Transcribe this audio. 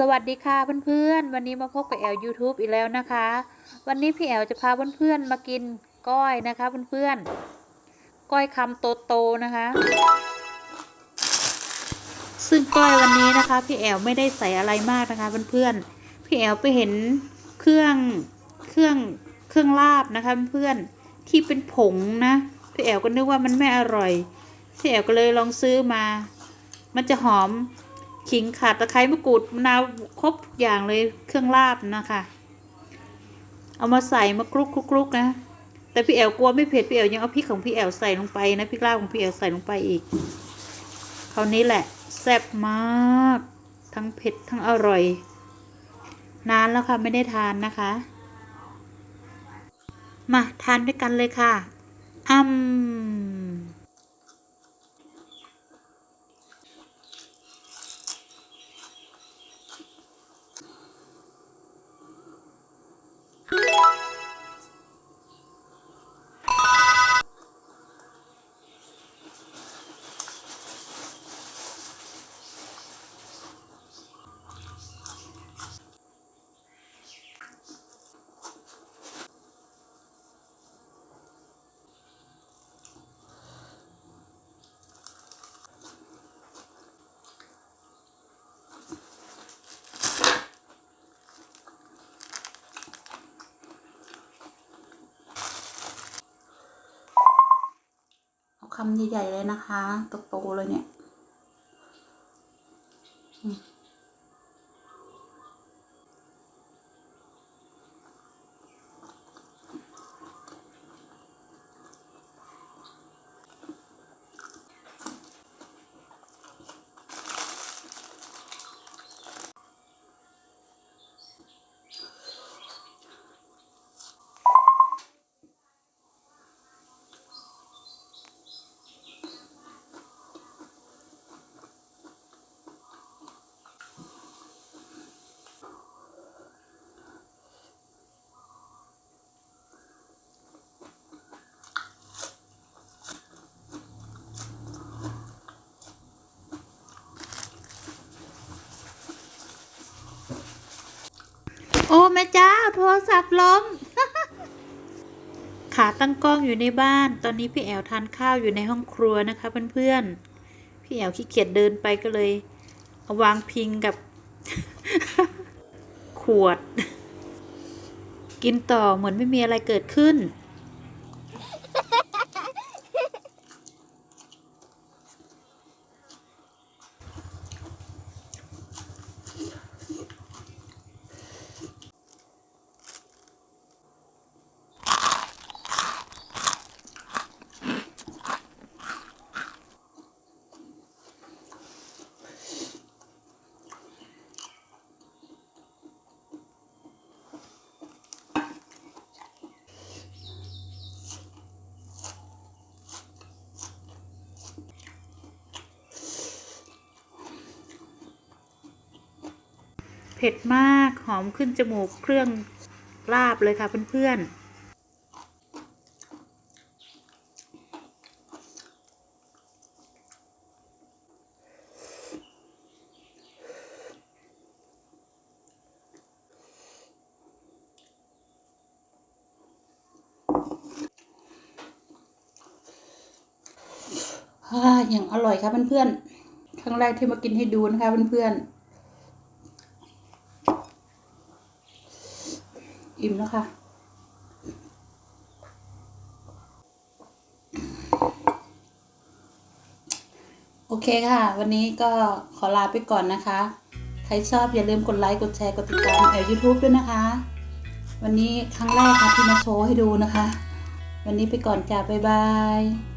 สวัสดีค่ะเพื่อนๆ วันนี้มาพบกับแอล YouTube อีกแล้วนะคะ วันนี้พี่แอลจะพาเพื่อนๆมากินก้อยนะคะเพื่อนๆ ก้อยคำโตๆนะคะ ซึ่งก้อยวันนี้นะคะพี่แอลไม่ได้ใส่อะไรมากนะคะเพื่อนๆ พี่แอลไปเห็นเครื่องเครื่องเครื่องลาบนะคะเพื่อนๆ ที่เป็นผงนะ พี่แอลก็นึกว่ามันไม่อร่อย พี่แอลก็เลยลองซื้อมา มันจะหอม ขิงข่าตะไคร้มะกรูดมะนาวครบทุกอย่างเลยเครื่องลาบนะคะ เอามาใส่มากรุกกรุกกรุกนะแต่พี่แอลกลัวไม่เผ็ดพี่แอลยังเอาพริกของพี่แอลใส่ลงไปนะพริกลาบของพี่แอลใส่ลงไปอีกคราวนี้แหละแซ่บมาก ทั้งเผ็ดทั้งอร่อย นานแล้วค่ะไม่ได้ทานนะคะ มาทานด้วยกันเลยค่ะอืม เอา คำใหญ่ๆเลยนะคะโตๆเลยเนี่ย โทรศัพท์ล้ม ขาตั้งกล้องอยู่ในบ้าน ตอนนี้พี่แอลทานข้าวอยู่ในห้องครัวนะคะเพื่อนๆ พี่แอลขี้เกียจเดินไปก็เลยเอาวางพิงกับ ขวด กินต่อเหมือนไม่มีอะไรเกิดขึ้น เผ็ดมากหอมขึ้นจมูกเครื่องลาบเลยค่ะเพื่อนๆฮ่าอย่างอร่อยค่ะเพื่อนๆ ครั้งแรกที่มากินให้ดูนะคะเพื่อนๆ อิ่มแล้วค่ะ โอเคค่ะ วันนี้ก็ขอลาไปก่อนนะคะ ใครชอบอย่าลืมกดไลค์กดแชร์กดติดตามแอล YouTube ด้วยนะคะ วันนี้ครั้งแรกค่ะที่มาโชว์ให้ดูนะคะ วันนี้ไปก่อนจ้าบ๊ายบาย